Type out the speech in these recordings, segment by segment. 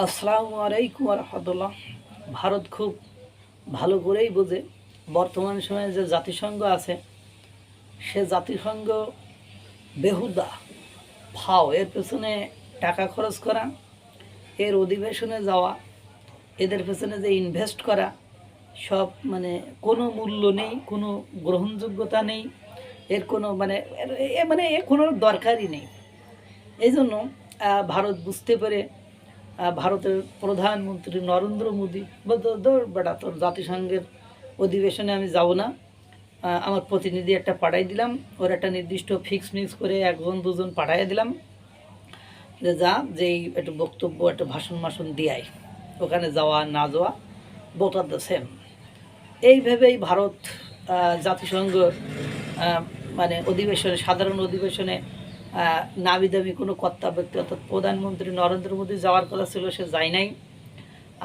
আসসালামু আলাইকুম রহমতুল্লাহ ভারত খুব ভালো করেই বোঝে। বর্তমান সময়ে যে জাতিসংঘ আছে, সে জাতিসংঘ বেহুদা। ফাও এর পেছনে টাকা খরচ করা, এর অধিবেশনে যাওয়া, এদের পেছনে যে ইনভেস্ট করা, সব মানে কোনো মূল্য নেই, কোনো গ্রহণযোগ্যতা নেই, এর কোনো মানে এ মানে এর কোনো দরকারই নেই। এই জন্য ভারত বুঝতে পেরে ভারতের প্রধানমন্ত্রী নরেন্দ্র মোদী ধর বেটা, তোর জাতিসংঘের অধিবেশনে আমি যাব না। আমার প্রতিনিধি একটা পাঠাই দিলাম, ওর একটা নির্দিষ্ট ফিক্স মিক্স করে একজন দুজন পাঠাই দিলাম। যে যা যেই একটু বক্তব্য, একটা ভাষণ মাসন দিয়াই, ওখানে যাওয়া না যাওয়া বোট আর দ্য সেম এইভাবেই ভারত জাতিসংঘ মানে অধিবেশনে, সাধারণ অধিবেশনে নামি দামি কোনো কর্তা ব্যক্তি অর্থাৎ প্রধানমন্ত্রী নরেন্দ্র মোদী যাওয়ার কথা ছিল, সে যায় নাই।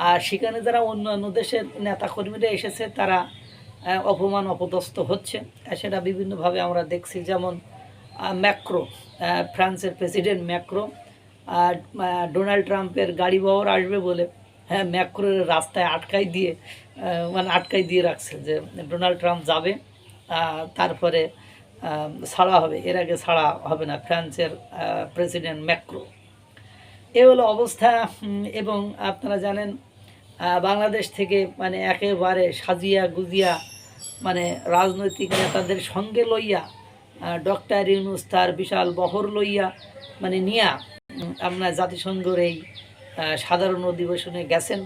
আর সেখানে যারা অন্যান্য দেশের নেতাকর্মীরা এসেছে, তারা অপমান, অপদস্থ হচ্ছে। সেটা বিভিন্নভাবে আমরা দেখছি, যেমন ম্যাক্রো ফ্রান্সের প্রেসিডেন্ট ম্যাক্রো। ডোনাল্ড ট্রাম্পের গাড়ি বহর আসবে বলে হ্যাঁ ম্যাক্রোর রাস্তায় আটকাই দিয়ে মানে আটকাই দিয়ে রাখছে যে, ডোনাল্ড ট্রাম্প যাবে তারপরে ছাড়া হবে। এর আগে ছাড়া হবে না। ফ্রান্সের প্রেসিডেন্ট ম্যাক্রো। এ হলো অবস্থা এবং আপনারা জানেন বাংলাদেশ থেকে মানে একেবারে সাজিয়া গুজিয়া মানে রাজনৈতিক নেতাদের সঙ্গে লইয়া ডক্টর ইউনুস তার বিশাল বহর লইয়া মানে নিয়া আপনার জাতিসংঘের এই সাধারণ অধিবেশনে গেছেন।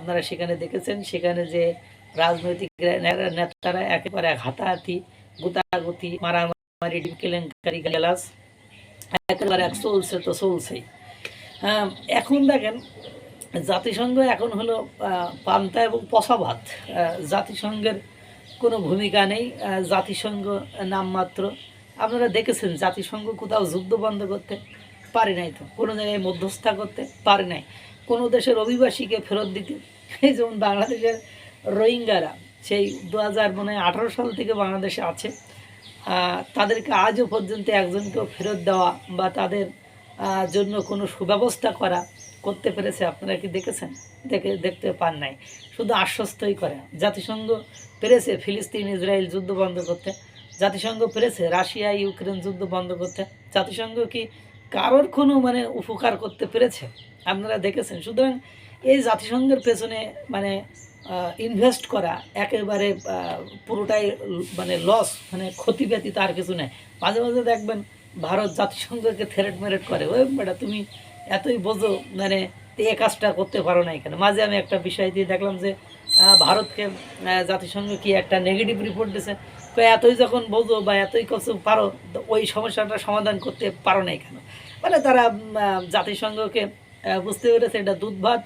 আপনারা সেখানে দেখেছেন, সেখানে যে রাজনৈতিক নেতারা একেবারে হাতাহাতি গুতাগুতি মারামারি কেলেঙ্কারি গেলাস একেবারে এক চলছে তো চলছেই। আহ, এখন দেখেন জাতিসংঘ এখন হলো পান্তা এবং পশা ভাত। আহ, জাতিসংঘের কোনো ভূমিকা নেই। জাতিসংঘ নামমাত্র আপনারা দেখেছেন জাতিসংঘ কোথাও যুদ্ধ বন্ধ করতে পারে নাই তো? কোনো জায়গায় মধ্যস্থা করতে পারে নাই। কোনো দেশের অভিবাসীকে ফেরত দিতে এই যেমন বাংলাদেশের রোহিঙ্গারা সেই দু হাজার মানে আঠারো সাল থেকে বাংলাদেশে আছে। তাদেরকে আজও পর্যন্ত একজনকেও ফেরত দেওয়া বা তাদের জন্য কোনো সুব্যবস্থা করা করতে পেরেছে আপনারা কি দেখেছেন? দেখে, দেখতে পান নাই। শুধু আশ্বস্তই করে। জাতিসংঘ পেরেছে ফিলিস্তিন, ইসরায়েল যুদ্ধ বন্ধ করতে। জাতিসংঘ পেরেছে রাশিয়া, ইউক্রেন যুদ্ধ বন্ধ করতে। জাতিসংঘ কি কারোর কোনো মানে উপকার করতে পেরেছে? আপনারা দেখেছেন। সুতরাং এই জাতিসংঘের পেছনে মানে ইনভেস্ট করা, একেবারে পুরোটাই মানে লস মানে ক্ষতি ব্যতীত আর কিছু নেই। মাঝে মাঝে দেখবেন ভারত জাতিসংঘকে থেরেট মেরেট করে, ওই বেটা, তুমি এতই বোঝো মানে এ কাজটা করতে পারো না এখানে। মাঝে আমি একটা বিষয় দিয়ে দেখলাম যে ভারতকে জাতিসংঘ কি একটা নেগেটিভ রিপোর্ট দিছে? তো এতই যখন বোঝো বা এতই কিছু পারো ওই সমস্যাটা সমাধান করতে পারো না এখানে। মানে তারা জাতিসংঘকে বুঝতে পেরেছে, এটা দুধ ভাত।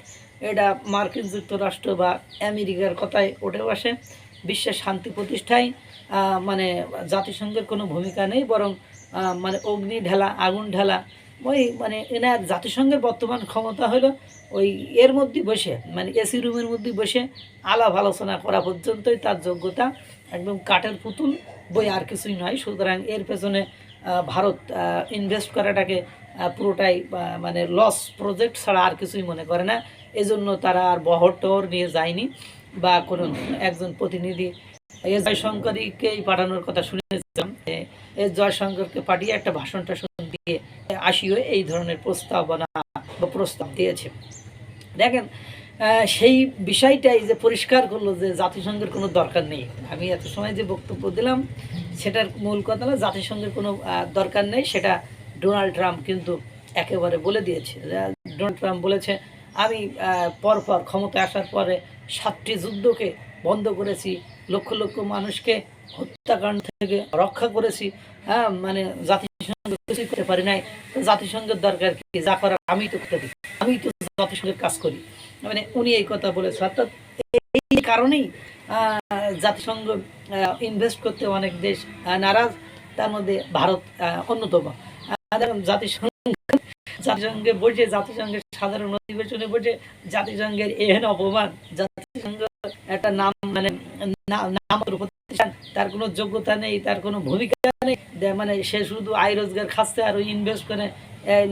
এটা মার্কিন যুক্তরাষ্ট্র বা আমেরিকার কথায় উঠে বসে বিশ্বের শান্তি প্রতিষ্ঠায় মানে জাতিসংঘের কোনো ভূমিকা নেই, বরং মানে অগ্নি ঢেলা, আগুন ঢেলা, ওই মানে এনার জাতিসংঘের বর্তমান ক্ষমতা হলো ওই এর মধ্যে বসে মানে এসি রুমের মধ্যে বসে আলাপ আলোচনা করা পর্যন্তই তার যোগ্যতা। একদম কাঠের পুতুল বই আর কিছুই নয়, সুতরাং এর পেছনে ভারত ইনভেস্ট করাটাকে পুরোটাই মানে লস প্রজেক্ট ছাড়া আর কিছুই মনে করে না। এজন্য তারা আর বহর টহর নিয়ে যায়নি বা কোনো একজন প্রতিনিধি এস জয়শঙ্করীকেই পাঠানোর কথা শুনেছিলাম এস জয়শঙ্করকে পাঠিয়ে একটা ভাষণ টাষণ দিয়ে আসিও, এই ধরনের প্রস্তাবনা বা প্রস্তাব দিয়েছে। দেখেন সেই বিষয়টাই যে পরিষ্কার করল যে জাতিসংঘের কোনো দরকার নেই। আমি এত সময় যে বক্তব্য দিলাম, সেটার মূল কথা হলো জাতিসংঘের কোনো দরকার নেই, সেটা ডোনাল্ড ট্রাম্প কিন্তু একেবারে বলে দিয়েছে। ডোনাল্ড ট্রাম্প বলেছে, আমি পরপর ক্ষমতায় আসার পরে সাতটি যুদ্ধকে বন্ধ করেছি, লক্ষ লক্ষ মানুষকে হত্যাকাণ্ড থেকে রক্ষা করেছি হ্যাঁ মানে জাতিসংঘ কিছুই করতে পারি নাই। জাতিসংঘের দরকার কি? যা করার আমি তো করতে পারি। আমি তো জাতিসংঘের কাজ করি। মানে উনি এই কথা বলেছে। অর্থাৎ এই কারণেই জাতিসংঘ ইনভেস্ট করতে অনেক দেশ নারাজ। তার মধ্যে ভারত অন্যতম। দেখুন জাতিসংঘ, জাতিসংঘে বসে জাতিসংঘের সাধারণ অধিবেশনে বসে জাতিসংঘের এহেন অপমান, জাতিসংঘ একটা নাম মানে নাম প্রতিষ্ঠান, তার কোনো যোগ্যতা নেই, তার কোনো ভূমিকা নেই মানে সে শুধু আয় রোজগার খাচ্ছে আর ইনভেস্ট করে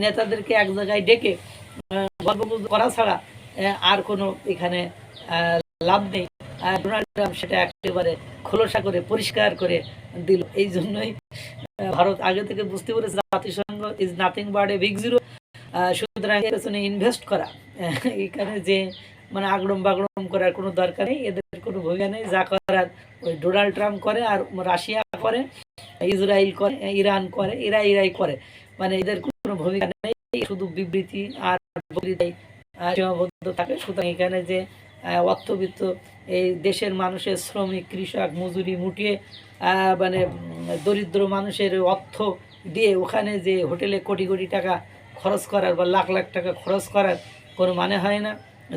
নেতাদেরকে এক জায়গায় ডেকে গল্প করা ছাড়া আর কোনো এখানে লাভ নেই। ডোনাল্ড ট্রাম্প সেটা একেবারে খোলসা করে, পরিষ্কার করে দিল। এই জন্যই ভারত আগে থেকে বুঝতে পেরেছে জাতিসংঘ is nothing but a big zero সুতরাং এর পেছনে ইনভেস্ট করা। এখানে যে মানে আগড়ম বাগড়ম করার কোনো দরকার নেই, এদের কোনো ভূমিকা নেই। যা করার ওই ডোনাল্ড ট্রাম্প করে আর রাশিয়া করে, ইসরায়েল করে, ইরান করে ইরা ইরাই করে। মানে এদের কোনো ভূমিকা নেই, শুধু বিবৃতি আর সীমাবদ্ধ থাকে। সুতরাং এখানে যে অর্থবিত্ত এই দেশের মানুষের শ্রমিক, কৃষক, মজুরি মুটিয়ে মানে দরিদ্র মানুষের অর্থ দিয়ে ওখানে যে হোটেলে কোটি কোটি টাকা খরচ করার বা লাখ লাখ টাকা খরচ করার কোনো মানে হয় না।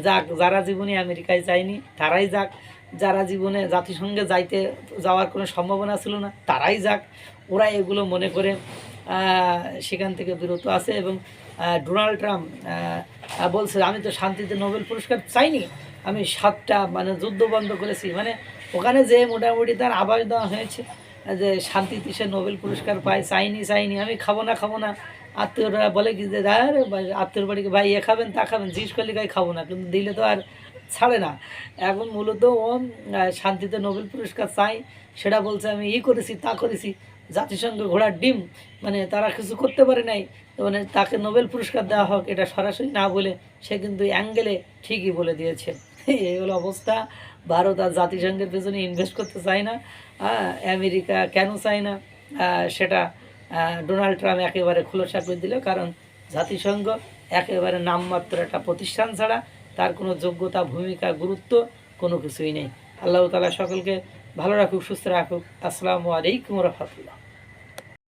যাক, যারা জীবনে আমেরিকায় যায়নি, তারাই যাক। যারা জীবনে জাতিসংঘে যাইতে, যাওয়ার কোনো সম্ভাবনা ছিল না, তারাই যাক। ওরা এগুলো মনে করে সেখান থেকে বিরত আছে এবং ডোনাল্ড ট্রাম্প বলছে, আমি তো শান্তিতে নোবেল পুরস্কার চাইনি। আমি সাতটা মানে যুদ্ধ বন্ধ করেছি। মানে ওখানে যে মোটামুটি তার আবাস দেওয়া হয়েছে যে শান্তিতে সে নোবেল পুরস্কার পায় চাইনি চাইনি আমি খাব না খাব না। আত্মীয়রা বলে কি যে আরে ভাই, আত্মীয়র বাড়িকে ভাই এ খাবেন তা খাবেন জিজ্ঞেস করলে গাই খাব না কিন্তু দিলে তো আর ছাড়ে না। এখন মূলত ও শান্তিতে নোবেল পুরস্কার চাই সেটা বলছে আমি ই করেছি তা করেছি জাতিসংঘ ঘোড়ার ডিম মানে তারা কিছু করতে পারে নাই মানে তাকে নোবেল পুরস্কার দেওয়া হোক এটা সরাসরি না বলে সে কিন্তু অ্যাঙ্গেলে ঠিকই বলে দিয়েছে। এই হলো অবস্থা। ভারত আর জাতিসংঘের পেছনে ইনভেস্ট করতে চায় না। আহ, আমেরিকা কেন চায় না? সেটা ডোনাল্ড ট্রাম্প একেবারে খোলসা করে দিল কারণ জাতিসংঘ একেবারে নামমাত্র একটা প্রতিষ্ঠান ছাড়া তার কোনো যোগ্যতা ভূমিকা গুরুত্ব কোনো কিছুই নেই। আল্লাহ তালা সকলকে ভালো রাখুক সুস্থ রাখুক। আসসালামু আলাইকুম রহমতুল্লাহ।